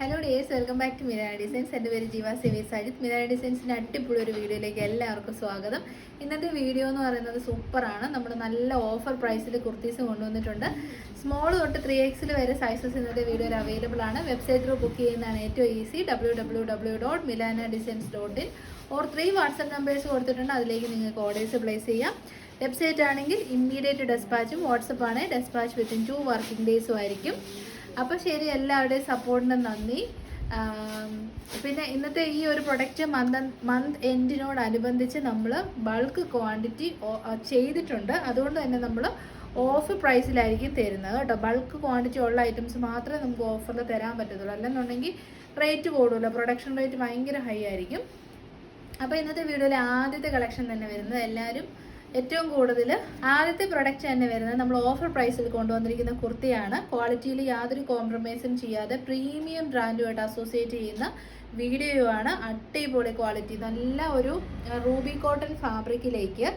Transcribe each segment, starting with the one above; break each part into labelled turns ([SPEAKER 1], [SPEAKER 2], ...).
[SPEAKER 1] Hello dears welcome back to Mira designs എന്റെ പേര് ജീവ സിവി സാജിത്. മിരാ ഡിസൈൻസിന്റെ അടിപൊളി ഒരു വീഡിയോയിലേക്ക് എല്ലാവർക്കും സ്വാഗതം. ഇന്നത്തെ വീഡിയോ എന്ന് പറയുന്നത് സൂപ്പറാണ് നമ്മൾ നല്ല ഓഫർ പ്രൈസിൽ കുർത്തീസ് കൊണ്ടുവന്നിട്ടുണ്ട്. സ്മോൾ തൊട്ട് ത്രീ എക്സിൽ വരെ സൈസസ് ഇന്നത്തെ വീഡിയോയിൽ അവൈലബിൾ ആണ്. വെബ്സൈറ്റിൽ ബുക്ക് ചെയ്യുന്നതാണ് ഏറ്റവും easy W W W dot Milana designs dot in or three WhatsApp numbers കൊടുത്തിട്ടുണ്ട്. അതിലേക്ക് നിങ്ങൾക്ക് ഓർഡേഴ്സ് പ്ലേസ് ചെയ്യാം. വെബ്സൈറ്റ് ആണെങ്കിൽ ഇമ്മീഡിയറ്റ് ഡെസ്പാച്ചും വാട്സപ്പ് ആണ്. ഡെസ്പാച്ച് വിത്തിൻ ടു വർക്കിംഗ് ഡേയ്സും ആയിരിക്കും. അപ്പോൾ ശരി എല്ലാവരുടെയും സപ്പോർട്ടിന് നന്ദി. പിന്നെ ഇന്നത്തെ ഈ ഒരു പ്രൊഡക്റ്റ് മന്ത് മന്ത് എൻഡിനോടനുബന്ധിച്ച് നമ്മൾ ബൾക്ക് ക്വാണ്ടിറ്റി ചെയ്തിട്ടുണ്ട്. അതുകൊണ്ട് തന്നെ നമ്മൾ ഓഫ് പ്രൈസിലായിരിക്കും തരുന്നത് കേട്ടോ. ബൾക്ക് ക്വാണ്ടിറ്റി ഉള്ള ഐറ്റംസ് മാത്രമേ നമുക്ക് ഓഫറിൽ തരാൻ പറ്റത്തുള്ളൂ. അല്ലെന്നുണ്ടെങ്കിൽ റേറ്റ് കൂടുമല്ലോ. പ്രൊഡക്ഷൻ റേറ്റ് ഭയങ്കര ഹൈ ആയിരിക്കും. അപ്പോൾ ഇന്നത്തെ വീഡിയോയിലെ ആദ്യത്തെ കളക്ഷൻ തന്നെ വരുന്നത് എല്ലാവരും ഏറ്റവും കൂടുതൽ ആദ്യത്തെ പ്രൊഡക്റ്റ് തന്നെ വരുന്നത് നമ്മൾ ഓഫർ പ്രൈസിൽ കൊണ്ടുവന്നിരിക്കുന്ന കുർത്തിയാണ്. ക്വാളിറ്റിയിൽ യാതൊരു കോംപ്രമൈസും ചെയ്യാതെ പ്രീമിയം ബ്രാൻഡുമായിട്ട് അസോസിയേറ്റ് ചെയ്യുന്ന വീഡിയോ ആണ്. അടിപൊളി ക്വാളിറ്റി നല്ല ഒരു റൂബി കോട്ടൺ ഫാബ്രിക്കിലേക്ക്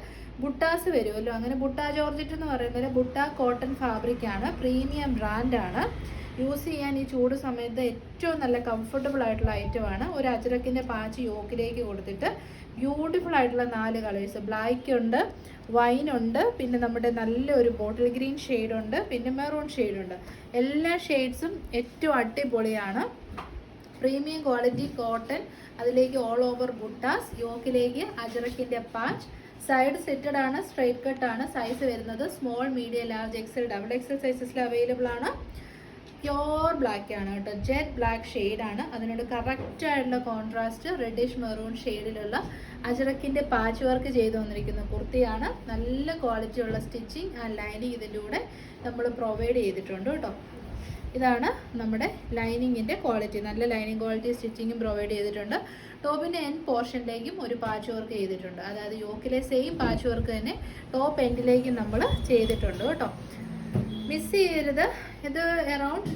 [SPEAKER 1] ബുട്ടാസ് വരുമല്ലോ. അങ്ങനെ ബുട്ട ജോർജറ്റ് എന്ന് പറയുന്നത് ബുട്ട കോട്ടൺ ഫാബ്രിക്കാണ് പ്രീമിയം ബ്രാൻഡാണ് യൂസ് ചെയ്യാൻ ഈ ചൂട് സമയത്ത് ഏറ്റവും നല്ല കംഫർട്ടബിൾ ആയിട്ടുള്ള ഐറ്റമാണ് ഒരു അജരക്കിന്റെ പാച്ച് യോക്കിലേക്ക് കൊടുത്തിട്ട് ബ്യൂട്ടിഫുൾ ആയിട്ടുള്ള നാല് കളേഴ്സ് ബ്ലാക്ക് ഉണ്ട് വൈൻ ഉണ്ട് പിന്നെ നമ്മുടെ നല്ലൊരു ബോട്ടിൽ ഗ്രീൻ ഷെയ്ഡ് ഉണ്ട് പിന്നെ മെറൂൺ ഷെയ്ഡ് ഉണ്ട്. എല്ലാ ഷെയ്ഡ്സും ഏറ്റവും അടിപൊളിയാണ്. പ്രീമിയം ക്വാളിറ്റി കോട്ടൺ അതിലേക്ക് ഓൾ ഓവർ ബുട്ടാസ് യോക്കിലേക്ക് അജറക്കിന്റെ പാച്ച് സൈഡ് സെറ്റഡ് ആണ് സ്ട്രൈറ്റ് കട്ട് ആണ്. സൈസ് വരുന്നത് small medium large XL double XL സൈസസിൽ available ആണ്. പ്യോർ ബ്ലാക്ക് ആണ് കേട്ടോ. ജെറ്റ് ബ്ലാക്ക് ആണ്. അതിനോട് കറക്റ്റ് ആയിട്ടുള്ള കോൺട്രാസ്റ്റ് റെഡിഷ് മെറൂൺ ഷെയ്ഡിലുള്ള അജറക്കിന്റെ പാച്ച് വർക്ക് ചെയ്തു വന്നിരിക്കുന്ന കുർത്തിയാണ്. നല്ല ക്വാളിറ്റി ഉള്ള സ്റ്റിച്ചിങ് ആ ലൈനിങ് ഇതിന്റെ കൂടെ നമ്മൾ പ്രൊവൈഡ് ചെയ്തിട്ടുണ്ട് കേട്ടോ. ഇതാണ് നമ്മുടെ ലൈനിങ്ങിന്റെ ക്വാളിറ്റി നല്ല ലൈനിങ് ക്വാളിറ്റി സ്റ്റിച്ചിങ്ങും പ്രൊവൈഡ് ചെയ്തിട്ടുണ്ട്. ടോപ്പിന്റെ എൻ പോർഷനിലേക്കും ഒരു പാച്ച് വർക്ക് ചെയ്തിട്ടുണ്ട്. അതായത് യോക്കിലെ സെയിം പാച്ച് വർക്ക് തന്നെ ടോപ്പ് എൻഡിലേക്കും നമ്മൾ ചെയ്തിട്ടുണ്ട് കേട്ടോ. മിസ് ചെയ്യരുത്. ഇത് അറൗണ്ട്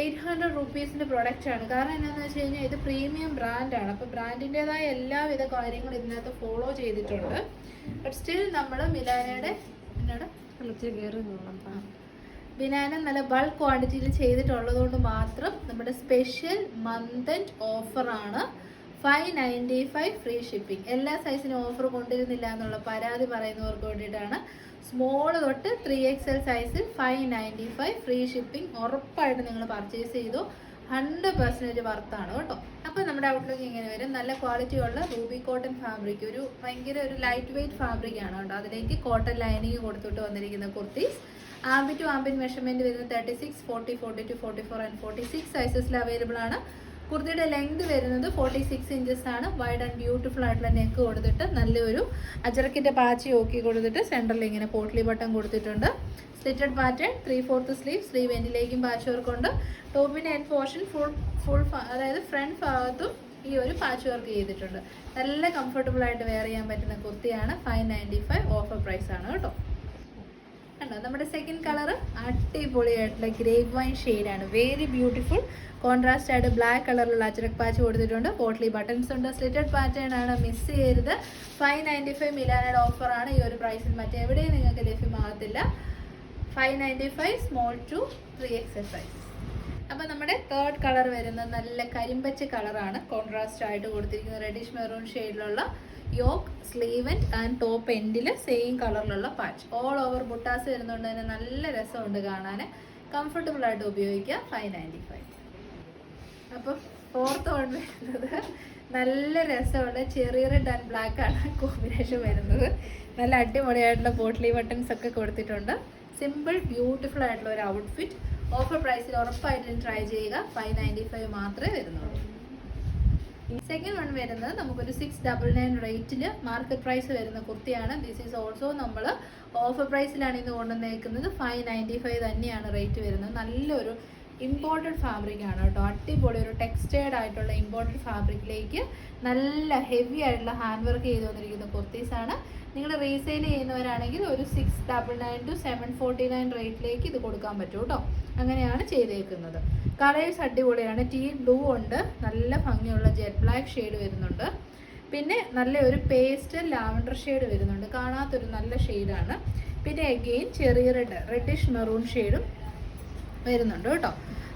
[SPEAKER 1] എയ്റ്റ് ഹൺഡ്രഡ് റുപ്പീസിന്റെ പ്രൊഡക്റ്റാണ് ആണ്. കാരണം എന്താണെന്ന് വെച്ച് കഴിഞ്ഞാൽ ഇത് പ്രീമിയം ബ്രാൻഡാണ് അപ്പോൾ ബ്രാൻഡിന്റെതായ എല്ലാവിധ കാര്യങ്ങളും ഇതിനകത്ത് ഫോളോ ചെയ്തിട്ടുണ്ട്. ബട്ട് സ്റ്റിൽ നമ്മൾ മിലാനയുടെ എന്നോട് ബിനാന നല്ല ബൾക്ക് ക്വാണ്ടിറ്റിയിൽ ചെയ്തിട്ടുള്ളത് കൊണ്ട് മാത്രം നമ്മുടെ സ്പെഷ്യൽ മന്ത് ഓഫറാണ് five ninety five free shipping എല്ലാ സൈസിനും ഓഫർ കൊണ്ടിരുന്നില്ല എന്നുള്ള പരാതി പറയുന്നവർക്ക് വേണ്ടിയിട്ടാണ് സ്മോൾ തൊട്ട് ത്രീ എക്സ് എൽ സൈസിൽ five ninety five free shipping ഉറപ്പായിട്ട് നിങ്ങൾ പർച്ചേസ് ചെയ്തു. ഹൺഡ്രഡ് പെർസെന്റേജ് വർത്താണ് കേട്ടോ. അപ്പോൾ നമ്മുടെ ഔട്ട്ലുക്ക് ഇങ്ങനെ വരും. നല്ല ക്വാളിറ്റി ഉള്ള റൂബി കോട്ടൺ ഫാബ്രിക് ഒരു ഭയങ്കര ഒരു ലൈറ്റ് വെയ്റ്റ് ഫാബ്രിക് ആണ് കേട്ടോ. അതിലേക്ക് കോട്ടൺ ലൈനിങ് കൊടുത്തിട്ട് വന്നിരിക്കുന്ന കുർത്തീസ്. ആംബി ടു ആംബിൻ മെഷർമെന്റ് വരുന്നത് thirty six forty forty two forty four and forty six സൈസസിൽ available ആണ്. കുർത്തിയുടെ ലെങ്ത് വരുന്നത് ഫോർട്ടി സിക്സ് ഇഞ്ചസ് ആണ്. വൈഡ് ആൻഡ് ബ്യൂട്ടിഫുൾ ആയിട്ടുള്ള നെക്ക് കൊടുത്തിട്ട് നല്ലൊരു അജറക്കിന്റെ പാച്ച് ഓക്കി കൊടുത്തിട്ട് സെന്ററിൽ ഇങ്ങനെ പോട്ട്ലി ബട്ടൺ കൊടുത്തിട്ടുണ്ട്. Slitted pattern three fourth sleeve sleeve എൻഡിലേക്കും patch work ഉണ്ട്. ടോപ്പിന്റെ എൻ പോർഷൻ ഫുൾ ഫുൾ അതായത് ഫ്രണ്ട് ഭാഗത്തും ഈ ഒരു പാച്ച് വർക്ക് ചെയ്തിട്ടുണ്ട്. നല്ല കംഫർട്ടബിൾ ആയിട്ട് വെയർ ചെയ്യാൻ പറ്റുന്ന കുർത്തിയാണ് five ninety five offer price ആണ് കേട്ടോ. കണ്ടോ? നമ്മുടെ സെക്കൻഡ് കളർ അടിപൊളിയായിട്ടുള്ള ഗ്രേപ്പ് വൈൻ ആണ് വെരി ബ്യൂട്ടിഫുൾ കോൺട്രാസ്റ്റ് ആയിട്ട് ബ്ലാക്ക് കളറിലുള്ള അച്ചടക്ക് പാച്ച് കൊടുത്തിട്ടുണ്ട്. പോട്ട്ലി ബട്ടൺസ് ഉണ്ട്. സ്ലിറ്റഡ് പാറ്റേൺ ആണ്. മിസ് ചെയ്യരുത്. ഫൈവ് നയന്റി ഫൈവ് മിലാനയുടെ ഓഫറാണ് ഈ ഒരു പ്രൈസിൽ മറ്റെവിടെയും നിങ്ങൾക്ക് ലഭ്യമാകത്തില്ല. Five ninety five small to three X size അപ്പോൾ നമ്മുടെ തേർഡ് കളർ വരുന്നത് നല്ല കരിമ്പച്ച കളറാണ് കോൺട്രാസ്റ്റ് ആയിട്ട് കൊടുത്തിരിക്കുന്നത് റെഡിഷ് മെറൂൺ ഷെയ്ഡിലുള്ള യോക്ക് സ്ലീവ് ആൻഡ് ടോപ്പ് എൻഡിൽ സെയിം കളറിലുള്ള പാച്ച് ഓൾ ഓവർ ബുട്ടാസ് വരുന്നതുകൊണ്ട് തന്നെ നല്ല രസമുണ്ട് കാണാൻ കംഫർട്ടബിൾ ആയിട്ട് ഉപയോഗിക്കുക. ഫൈവ് നയന്റി ഫൈവ് അപ്പം ഫോർത്ത് വൺ വരുന്നത് നല്ല രസമുള്ള ചെറിയ റെഡ് ആൻഡ് ബ്ലാക്ക് ആണ് കോമ്പിനേഷൻ വരുന്നത്. നല്ല അടിപൊളിയായിട്ടുള്ള പോട്ട്ലി ബട്ടൺസ് ഒക്കെ കൊടുത്തിട്ടുണ്ട്. സിമ്പിൾ ബ്യൂട്ടിഫുൾ ആയിട്ടുള്ള ഒരു ഔട്ട്ഫിറ്റ് ഓഫർ പ്രൈസിൽ ഉറപ്പായിട്ടും ട്രൈ ചെയ്യുക. ഫൈവ് നയന്റി ഫൈവ് മാത്രമേ വരുന്നുള്ളൂ. സെക്കൻഡ് വൺ വരുന്നത് നമുക്കൊരു സിക്സ് ഡബിൾ നയൻ റേറ്റിൽ മാർക്കറ്റ് പ്രൈസ് വരുന്ന കുർത്തിയാണ്. ദിസ് ഈസ് ഓൾസോ നമ്മൾ ഓഫർ പ്രൈസിലാണ് ഇന്ന് കൊണ്ടുവന്നേക്കുന്നത്. ഫൈവ് നയന്റി ഫൈവ് തന്നെയാണ് റേറ്റ് വരുന്നത്. നല്ലൊരു ഇമ്പോർട്ടഡ് ഫാബ്രിക് ആണ് കേട്ടോ. അടിപൊളി ഒരു ടെക്സ്റ്റൈഡ് ആയിട്ടുള്ള ഇമ്പോർട്ടഡ് ഫാബ്രിക്കിലേക്ക് നല്ല ഹെവി ആയിട്ടുള്ള ഹാൻഡ് വർക്ക് ചെയ്ത് വന്നിരിക്കുന്ന കുർത്തീസാണ് നിങ്ങൾ റീസെയിൽ ചെയ്യുന്നവരാണെങ്കിൽ ഒരു six double nine to seven forty nine റേറ്റിലേക്ക് ഇത് കൊടുക്കാൻ പറ്റും കേട്ടോ. അങ്ങനെയാണ് ചെയ്തേക്കുന്നത്. കളേഴ്സ് അടിപൊളിയാണ്. ടീ ബ്ലൂ ഉണ്ട്. നല്ല ഭംഗിയുള്ള ജെറ്റ് ബ്ലാക്ക് ഷെയ്ഡ് വരുന്നുണ്ട്. പിന്നെ നല്ല ഒരു പേസ്റ്റ് ലാവൻഡർ ഷെയ്ഡ് വരുന്നുണ്ട്. കാണാത്തൊരു നല്ല ഷെയ്ഡാണ് പിന്നെ അഗെയിൻ ചെറിയ റെഡ് റെഡിഷ് മെറൂൺ ഷെയ്ഡും വരുന്നുണ്ട് കേട്ടോ.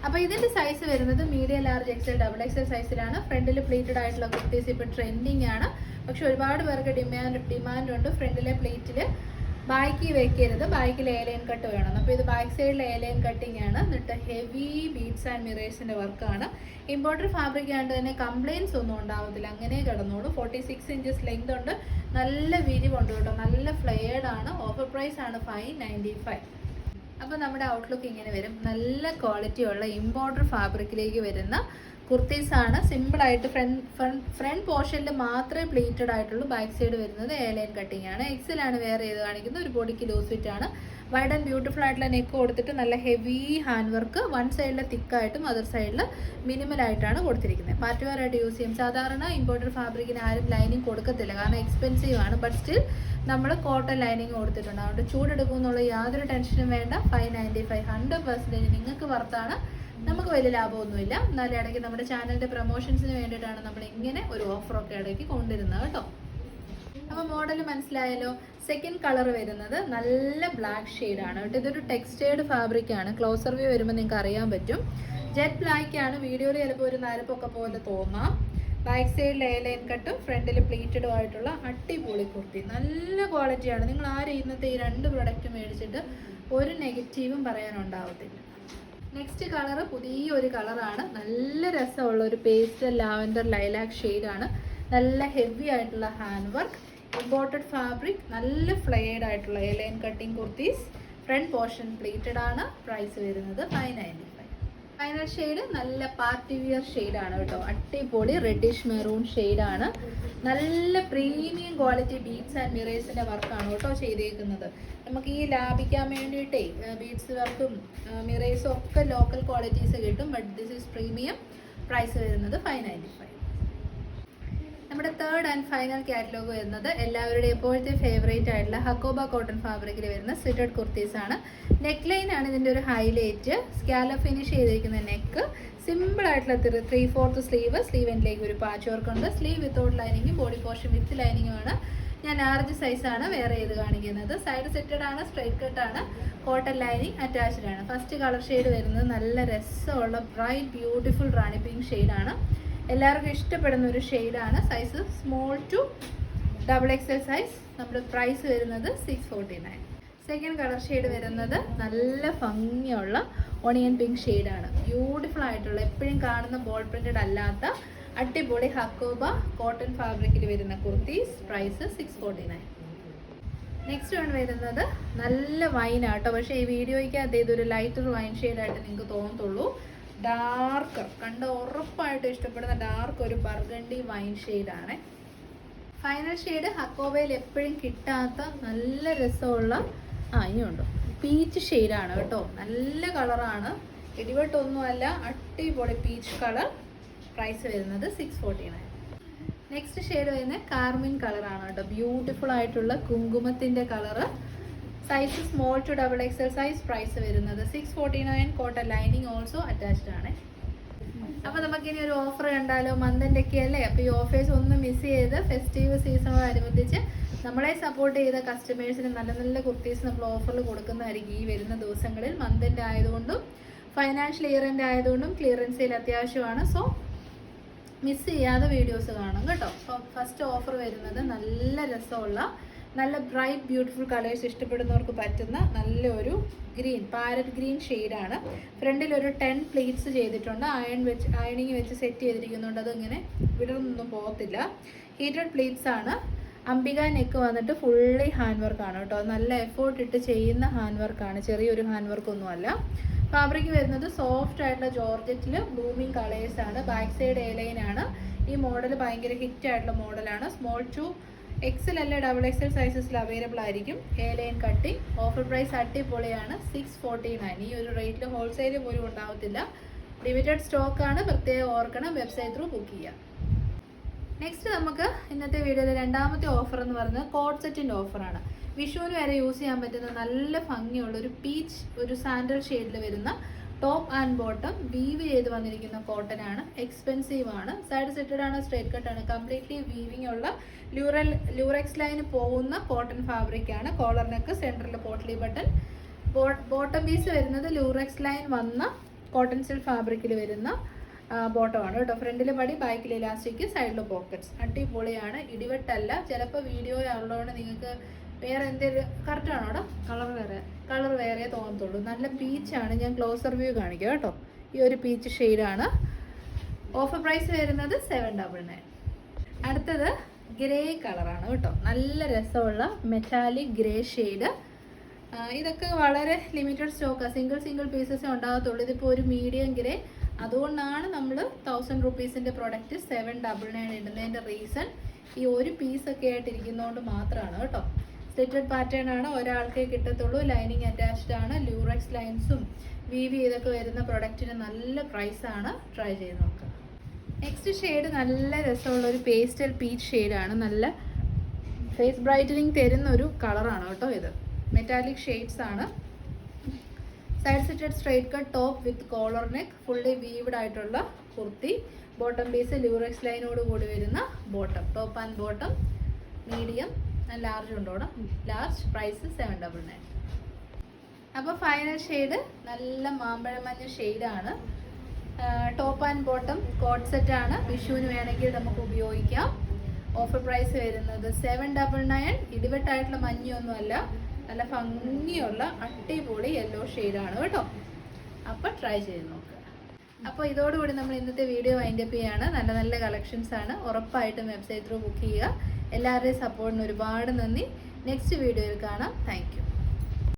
[SPEAKER 1] അപ്പോൾ ഇതിന്റെ സൈസ് വരുന്നത് medium large XL double XL സൈസിലാണ് ഫ്രണ്ടിൽ പ്ലേറ്റഡ് ആയിട്ടുള്ള കുർത്തീസ് ഇപ്പോൾ ട്രെൻഡിങ് ആണ്. പക്ഷെ ഒരുപാട് പേർക്ക് ഡിമാൻഡ് ഡിമാൻഡ് ഉണ്ട് ഫ്രണ്ടിലെ പ്ലേറ്റിൽ ബാക്കി വെക്കരുത്. ബാക്കിൽ ഏലൈൻ കട്ട് വേണം. അപ്പോൾ ഇത് ബാക്ക് സൈഡിൽ ഏലൈൻ കട്ടിങ് ആണ്. എന്നിട്ട് ഹെവി ബീഡ്സ് ആൻഡ് മിറേഴ്സിന്റെ വർക്കാണ് ഇമ്പോർട്ടഡ് ഫാബ്രിക് ആയതുകൊണ്ട് തന്നെ കംപ്ലയിൻസ് ഒന്നും ഉണ്ടാവത്തില്ല. അങ്ങനെ കിടന്നോളൂ. ഫോർട്ടി സിക്സ് ഇഞ്ചസ് ലെങ്ത് ഉണ്ട്. നല്ല വിരിവുണ്ട് കേട്ടോ. നല്ല ഫ്ലെയർഡ് ആണ്. ഓഫർ പ്രൈസ് ആണ് ഫൈവ് നയന്റി ഫൈവ് അപ്പോൾ നമ്മുടെ ഔട്ട്ലുക്ക് ഇങ്ങനെ വരും. നല്ല ക്വാളിറ്റി ഉള്ള ഇമ്പോർഡർ ഫാബ്രിക്കിലേക്ക് വരുന്ന കുർത്തീസ് ആണ്. സിമ്പിൾ ആയിട്ട് ഫ്രണ്ട് ഫ്രണ്ട് ഫ്രണ്ട് പോർഷനിൽ മാത്രമേ പ്ലീറ്റഡ് ആയിട്ടുള്ളൂ. ബാക്ക് സൈഡ് വരുന്നത് എയർലൈൻ കട്ടിംഗ് ആണ്. എക്സൽ ആണ് വേറെ ഏത് കാണിക്കുന്നത്? ഒരു ബോഡിക്ക് ലൂസ് ഫിറ്റ് ആണ്. വൈഡ് ആൻഡ് ബ്യൂട്ടിഫുൾ ആയിട്ടുള്ള നെക്ക് കൊടുത്തിട്ട് നല്ല ഹെവി ഹാൻഡ് വർക്ക് വൺ സൈഡിൽ തിക്കായിട്ടും അതർ സൈഡിൽ മിനിമൽ ആയിട്ടാണ് കൊടുത്തിരിക്കുന്നത്. പാർട്ടി വെയർ ആയിട്ട് യൂസ് ചെയ്യും. സാധാരണ ഇമ്പോർട്ടഡ് ഫാബ്രിക്കിന് ആരും ലൈനിങ് കൊടുക്കത്തില്ല. കാരണം എക്സ്പെൻസീവ് ആണ്. ബട്ട് സ്റ്റിൽ നമ്മൾ കോട്ടൺ ലൈനിങ് കൊടുത്തിട്ടുണ്ട്. അതുകൊണ്ട് ചൂടെടുക്കും എന്നുള്ള യാതൊരു ടെൻഷനും വേണ്ട. Five ninety five hundred percentage നിങ്ങൾക്ക് വർത്താണ് നമുക്ക് വലിയ ലാഭമൊന്നുമില്ല. എന്നാലും ഇടയ്ക്ക് നമ്മുടെ ചാനലിന്റെ പ്രൊമോഷൻസിന് വേണ്ടിയിട്ടാണ് നമ്മൾ ഇങ്ങനെ ഒരു ഓഫറൊക്കെ ഇടയ്ക്ക് കൊണ്ടിരുന്നത് കേട്ടോ. അപ്പോൾ മോഡൽ മനസ്സിലായല്ലോ? സെക്കൻഡ് കളർ വരുന്നത് നല്ല ബ്ലാക്ക് ആണ് കേട്ടോ. ഇതൊരു ടെക്സ്റ്റൈഡ് ഫാബ്രിക് ആണ്. ക്ലോസർ വ്യൂ വരുമ്പോൾ നിങ്ങൾക്ക് അറിയാൻ പറ്റും. ജെറ്റ് ബ്ലാക്ക് ആണ്. വീഡിയോയിൽ ചിലപ്പോൾ ഒരു നരപ്പൊക്കെ പോലെ തോന്നാം. ബാക്ക് സൈഡിൽ എ ലൈൻ കട്ടും ഫ്രണ്ടിൽ പ്ലീറ്റഡും ആയിട്ടുള്ള അടിപൊളി കുർത്തി. നല്ല ക്വാളിറ്റിയാണ് നിങ്ങൾ ആരും ഇന്നത്തെ ഈ രണ്ട് പ്രൊഡക്റ്റ് മേടിച്ചിട്ട് ഒരു നെഗറ്റീവും പറയാനുണ്ടാവത്തില്ല. നെക്സ്റ്റ് കളർ പുതിയൊരു കളറാണ് നല്ല രസമുള്ള ഒരു പേസ്റ്റൽ ലാവൻഡർ ലൈലാക്ക് ഷെയ്ഡാണ് നല്ല ഹെവി ആയിട്ടുള്ള ഹാൻഡ് വർക്ക് ഇമ്പോർട്ടഡ് ഫാബ്രിക് നല്ല ഫ്ലെയർഡ് ആയിട്ടുള്ള line cutting kurtis. Front portion pleated ആണ്. പ്രൈസ് വരുന്നത് five ninety five. Final shade നല്ല പാർട്ടി വിയർ ഷെയ്ഡാണ് കേട്ടോ. അടിപൊളി റെഡിഷ് മെറൂൺ ഷെയ്ഡാണ്. നല്ല പ്രീമിയം ക്വാളിറ്റി ബീഡ്സ് ആൻഡ് മിറേഴ്സിന്റെ വർക്കാണ് കേട്ടോ ചെയ്തേക്കുന്നത്. നമുക്ക് ഈ ലാഭിക്കാൻ വേണ്ടിയിട്ടേ ബീഡ്സ് വർക്കും മിറേഴ്സും ഒക്കെ ലോക്കൽ ക്വാളിറ്റീസ് കിട്ടും. But this is premium price വരുന്നത് ഫൈവ് നയന്റി ഫൈവ്. നമ്മുടെ തേർഡ് ആൻഡ് ഫൈനൽ കാറ്റലോഗ് വരുന്നത് എല്ലാവരുടെയും എപ്പോഴത്തെ ഫേവറേറ്റ് ആയിട്ടുള്ള ഹക്കോബ കോട്ടൺ ഫാബ്രിക്കിൽ വരുന്ന സ്ലിറ്റഡ് കുർത്തീസ് ആണ്. നെക്ക് ലൈൻ ആണ് ഇതിന്റെ ഒരു ഹൈലൈറ്റ് സ്കാല ഫിനിഷ് ചെയ്തിരിക്കുന്ന നെക്ക് സിമ്പിൾ ആയിട്ടുള്ള ത്രീ ഫോർത്ത് സ്ലീവ് സ്ലീവ് എൻഡിലേക്ക് ഒരു പാച്ച് വർക്ക് ഉണ്ട്. സ്ലീവ് വിത്തൗട്ട് ലൈനിങ്ങും ബോഡി പോർഷൻ വിത്ത് ലൈനിങ്ങും ആണ്. ഞാൻ ലാർജ് സൈസാണ് വേറെ ചെയ്ത് കാണിക്കുന്നത്? സൈഡ് സെറ്റഡ് ആണ് സ്ട്രൈറ്റ് കട്ട് ആണ് കോട്ടൺ ലൈനിങ് അറ്റാച്ച്ഡ് ആണ്. ഫസ്റ്റ് കളർ ഷെയ്ഡ് വരുന്നത് നല്ല രസമുള്ള ബ്രൈറ്റ് ബ്യൂട്ടിഫുൾ റാണി പിങ്ക് ഷെയ്ഡാണ് എല്ലാവർക്കും ഇഷ്ടപ്പെടുന്ന ഒരു ഷെയ്ഡാണ്. Size small to double XL size നമ്മുടെ പ്രൈസ് വരുന്നത് six forty nine second colour shade വരുന്നത് നല്ല ഭംഗിയുള്ള ഓണിയൻ പിങ്ക് ഷെയ്ഡാണ് ബ്യൂട്ടിഫുൾ ആയിട്ടുള്ള എപ്പോഴും കാണുന്ന ബോൾ പ്രിന്റഡ് അല്ലാത്ത അടിപൊളി ഹക്കോബ കോട്ടൺ ഫാബ്രിക്കിൽ വരുന്ന kurtis. Price six forty nine next one വരുന്നത് നല്ല വൈനാട്ടോ പക്ഷേ ഈ വീഡിയോയ്ക്ക് ഇതൊരു ലൈറ്റർ വൈൻ ഷെയ്ഡായിട്ട് നിങ്ങൾക്ക് തോന്നത്തുള്ളൂ. ഡാർക്ക് കണ്ട ഉറപ്പായിട്ട് ഇഷ്ടപ്പെടുന്ന ഡാർക്ക് ഒരു ബർഗണ്ടി വൈൻ ഷെയ്ഡാണ്. ഫൈനൽ ഷെയ്ഡ് ഹക്കോവയിൽ എപ്പോഴും കിട്ടാത്ത നല്ല രസമുള്ള ആ ഇനിയുണ്ട് പീച്ച് ഷെയ്ഡാണ് കേട്ടോ. നല്ല കളറാണ്. ഇടിവെട്ടൊന്നുമല്ല അടിപൊളി പീച്ച് കളർ. പ്രൈസ് വരുന്നത് six forty nine next shade വരുന്നത് കാർമിൻ കളറാണ് കേട്ടോ. ബ്യൂട്ടിഫുൾ ആയിട്ടുള്ള കുങ്കുമത്തിന്റെ colour. Size small to double XL size price വരുന്നത് six forty nine cotton lining also attached ആണ്. അപ്പോൾ നമുക്കിനി ഒരു ഓഫർ കണ്ടാലോ? മന്തിന്റെ ഒക്കെ അല്ലേ? അപ്പോൾ ഈ ഓഫേഴ്സ് ഒന്നും മിസ് ചെയ്ത് ഫെസ്റ്റീവ് സീസണോടനുബന്ധിച്ച് നമ്മളെ സപ്പോർട്ട് ചെയ്ത കസ്റ്റമേഴ്സിന് നല്ല നല്ല കുർത്തീസ് നമ്മൾ ഓഫറിൽ കൊടുക്കുന്നതായിരിക്കും ഈ വരുന്ന ദിവസങ്ങളിൽ. മന്തിന്റെ ആയതുകൊണ്ടും ഫൈനാൻഷ്യൽ ഇയറിന്റെ ആയതുകൊണ്ടും ക്ലിയറൻസ് സെയിൽ അത്യാവശ്യമാണ്. സോ മിസ് ചെയ്യാതെ വീഡിയോസ് കാണും കേട്ടോ. ഫസ്റ്റ് ഓഫർ വരുന്നത് നല്ല രസമുള്ള നല്ല ബ്രൈറ്റ് ബ്യൂട്ടിഫുൾ കളേഴ്സ് ഇഷ്ടപ്പെടുന്നവർക്ക് പറ്റുന്ന നല്ലൊരു ഗ്രീൻ പാരറ്റ് ഗ്രീൻ ഷെയ്ഡാണ് ഫ്രണ്ടിൽ ഒരു ടെൻ പ്ലേറ്റ്സ് ചെയ്തിട്ടുണ്ട്. അയൺ വെച്ച് അയണിങ് വെച്ച് സെറ്റ് ചെയ്തിരിക്കുന്നുണ്ട്. അതിങ്ങനെ വിടർന്നൊന്നും പോകത്തില്ല. ഹീറ്റഡ് പ്ലേറ്റ്സ് ആണ്. അംബിക നെക്ക് വന്നിട്ട് ഫുള്ളി ഹാൻഡ് ആണ് കേട്ടോ. നല്ല എഫേർട്ട് ഇട്ട് ചെയ്യുന്ന ഹാൻഡ് വർക്കാണ് ചെറിയൊരു ഹാൻഡ് വർക്കൊന്നുമല്ല ഫാബ്രിക് വരുന്നത് സോഫ്റ്റ് ആയിട്ടുള്ള ജോർജറ്റിൽ ബ്ലൂമിങ് ആണ്. ബാക്ക് സൈഡ് എലൈൻ ആണ്. ഈ മോഡൽ ഭയങ്കര ഹിറ്റ് ആയിട്ടുള്ള മോഡലാണ് സ്മോൾ ടു എക്സൽ അല്ല ഡബിൾ എക്സൽ സൈസസിൽ അവൈലബിൾ ആയിരിക്കും. A line cutting offer price അടിപൊളിയാണ് സിക്സ് ഫോർട്ടി നയൻ ഈ ഒരു റേറ്റിൽ ഹോൾസെയിൽ പോലും ഉണ്ടാവത്തില്ല. ലിമിറ്റഡ് സ്റ്റോക്കാണ് പ്രത്യേകം ഓർക്കണം വെബ്സൈറ്റ് ത്രൂ ബുക്ക് ചെയ്യാം. നെക്സ്റ്റ് നമുക്ക് ഇന്നത്തെ വീഡിയോയിലെ രണ്ടാമത്തെ ഓഫർ എന്ന് പറയുന്നത് കോഡ് സെറ്റിന്റെ ഓഫറാണ് വിഷുവിന് വരെ യൂസ് ചെയ്യാൻ പറ്റുന്ന നല്ല ഭംഗിയുള്ള ഒരു പീച്ച് ഒരു സാൻഡൽ ഷെയ്ഡിൽ വരുന്ന ടോപ്പ് ആൻഡ് ബോട്ടം വീവ് ചെയ്ത് വന്നിരിക്കുന്ന കോട്ടൺ ആണ്. എക്സ്പെൻസീവ് ആണ്. സൈഡ് സെറ്റഡ് ആണ് സ്ട്രേറ്റ് കട്ട് ആണ്. കംപ്ലീറ്റ്ലി വീവിംഗ് ഉള്ള ലൂറൽ ലൂറെക്സ് ലൈന് പോകുന്ന കോട്ടൺ ഫാബ്രിക് ആണ്. കോളർ നെക്ക് സെന്ററിൽ പോട്ട്ലി ബട്ടൺ ബോട്ടം പീസ് വരുന്നത് ലൂറെക്സ് ലൈൻ വന്ന കോട്ടൺ സിൽക്ക് ഫാബ്രിക്കിൽ വരുന്ന ബോട്ടമാണ് കേട്ടോ. ഫ്രണ്ടിൽ പടി ബാക്കിൽ ഇലാസ്റ്റിക് സൈഡിൽ പോക്കറ്റ്സ് അടിപൊളിയാണ്. ഇടിവെട്ടല്ല. ചിലപ്പോൾ വീഡിയോ ഉള്ളതുകൊണ്ട് നിങ്ങൾക്ക് വേറെ എന്തെങ്കിലും കറക്റ്റ് ആണോ അവിടെ?
[SPEAKER 2] കളർ വേറെ.
[SPEAKER 1] കളർ വേറെ തോന്നത്തുള്ളൂ. നല്ല പീച്ചാണ് ഞാൻ ക്ലോസർ വ്യൂ കാണിക്കാം കേട്ടോ. ഈ ഒരു പീച്ച് ഷെയ്ഡാണ് ഓഫർ പ്രൈസ് വരുന്നത് സെവൻ ഡബിൾ നയൻ അടുത്തത് ഗ്രേ കളറാണ് കേട്ടോ. നല്ല രസമുള്ള മെറ്റാലിക് ഗ്രേ ഷെയ്ഡ് ഇതൊക്കെ വളരെ ലിമിറ്റഡ് സ്റ്റോക്കാണ് സിംഗിൾ സിംഗിൾ പീസസേ ഉണ്ടാകത്തുള്ളൂ. ഇതിപ്പോൾ ഒരു മീഡിയം ഗ്രേ അതുകൊണ്ടാണ് നമ്മൾ തൗസൻഡ് റുപ്പീസിന്റെ പ്രൊഡക്റ്റ് സെവൻ ഡബിൾ നയൻ ഇടുന്നതിന്റെ റീസൺ ഈ ഒരു പീസൊക്കെ ആയിട്ടിരിക്കുന്നതുകൊണ്ട് മാത്രമാണ് കേട്ടോ. സ്ലിറ്റഡ് പാറ്റേൺ ആണ് ഒരാൾക്കേ കിട്ടത്തുള്ളൂ. ലൈനിങ് അറ്റാച്ച്ഡ് ആണ്. ലൂറക്സ് ലൈൻസും വി വി ഇതൊക്കെ വരുന്ന പ്രൊഡക്റ്റിന് നല്ല പ്രൈസാണ് ട്രൈ ചെയ്ത് നോക്കുക നെക്സ്റ്റ് ഷെയ്ഡ് നല്ല രസമുള്ള ഒരു പേസ്റ്റൽ പീച്ച് ഷെയ്ഡാണ് നല്ല ഫേസ് ബ്രൈറ്റനിങ് തരുന്ന ഒരു കളറാണ് കേട്ടോ ഇത്. മെറ്റാലിക് ഷെയ്ഡ്സ് ആണ്. Side seated straight cut top with collar neck fully weaved ആയിട്ടുള്ള കുർത്തി. ബോട്ടം പീസ് ലൂറക്സ് ലൈനോട് കൂടി വരുന്ന bottom top and bottom medium large ഉണ്ടോടെ large price seven double nine അപ്പോൾ ഫൈനൽ ഷെയ്ഡ് നല്ല മാമ്പഴ മഞ്ഞ ഷെയ്ഡാണ് ടോപ്പ് ആൻഡ് ബോട്ടം കോട്ട് ആണ്. വിഷുവിന് വേണമെങ്കിൽ നമുക്ക് ഉപയോഗിക്കാം. ഓഫർ പ്രൈസ് വരുന്നത് സെവൻ ഡബിൾ നയൻ ഇടിവെട്ടായിട്ടുള്ള മഞ്ഞൊന്നുമല്ല നല്ല ഭംഗിയുള്ള അടിപൊളി യെല്ലോ ഷെയ്ഡാണ് കേട്ടോ. അപ്പോൾ ട്രൈ ചെയ്ത് നോക്കുക അപ്പോൾ ഇതോടുകൂടി നമ്മൾ ഇന്നത്തെ വീഡിയോ വൈൻഡ് അപ്പ് ചെയ്യാണ്. നല്ല നല്ല കളക്ഷൻസ് ആണ്. ഉറപ്പായിട്ടും വെബ്സൈറ്റ് ത്രൂ ബുക്ക് ചെയ്യുക. എല്ലാവരുടെയും സപ്പോർട്ടിന് ഒരുപാട് നന്ദി. നെക്സ്റ്റ് വീഡിയോയിൽ കാണാം. താങ്ക്